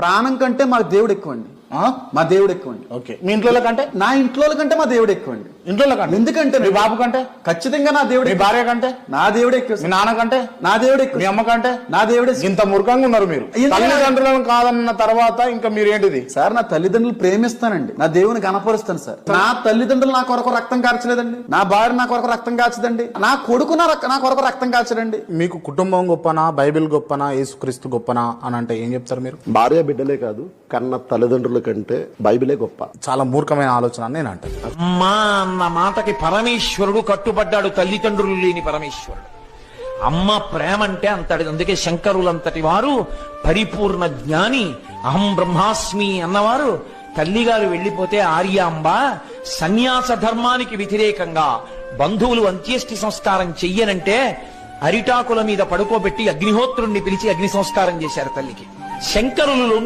ప్రాణం కంటే మా దేవుడు ఎక్కువండి. మా దేవుడు ఎక్కువండి. ఓకే. మీ ఇంట్లో కంటే నా ఇంట్లో కంటే మా దేవుడు ఎక్కువండి. ఇంట్లో కంటే? ఎందుకంటే మీ బాబు కంటే? ఖచ్చితంగా నా దేవుడు మీ. భార్య కంటే? నా దేవుడు ఎక్కువ. మీ నాన్న కంటే? నా దేవుడు మీ ఎక్కువ అమ్మ కంటే? నా దేవుడే ఇంత మూర్ఖంగా ఉన్నారు మీరు? తల్లిదండ్రులను కాదన్న తర్వాత ఇంకా మీరు ఏంటిది సార్ నా తల్లిదండ్రులు ప్రేమిస్తానండి. నా దేవుని కనపరుస్తాను సార్. నా తల్లిదండ్రులు నా కొరకు రక్తం కార్చలేదండి. నా భార్య నా కొరకు రక్తం కాచదండి నా కొడుకు నా నా కొరకు రక్తం కాచడండి మీకు కుటుంబం గొప్పనా? బైబిల్ గొప్పనా? యేసుక్రీస్తు గొప్పనా? అని అంటే ఏం చెప్తారు మీరు? భార్య బిడ్డలే కాదు కన్న తల్లిదండ్రుల కంటే బైబిలే గొప్ప. చాలా మూర్ఖమైన ఆలోచన అని నేను అంటాను. అమ్మా అన్న మాటకి పరమేశ్వరుడు కట్టుబడ్డాడు తల్లిదండ్రులు లేని పరమేశ్వరుడు. అమ్మ ప్రేమ అంటే అంతటి అందుకే శంకరులంతటి వారు పరిపూర్ణ జ్ఞాని అహం బ్రహ్మాస్మి అన్నవారు తల్లిగారు వెళ్ళిపోతే ఆర్యాంబ సన్యాస ధర్మానికి వ్యతిరేకంగా బంధువులు అంత్యేష్టి సంస్కారం చెయ్యనంటే అరిటాకుల మీద పడుకోబెట్టి అగ్నిహోత్రుణ్ణి పిలిచి అగ్ని సంస్కారం చేశారు తల్లికి. శంకరులు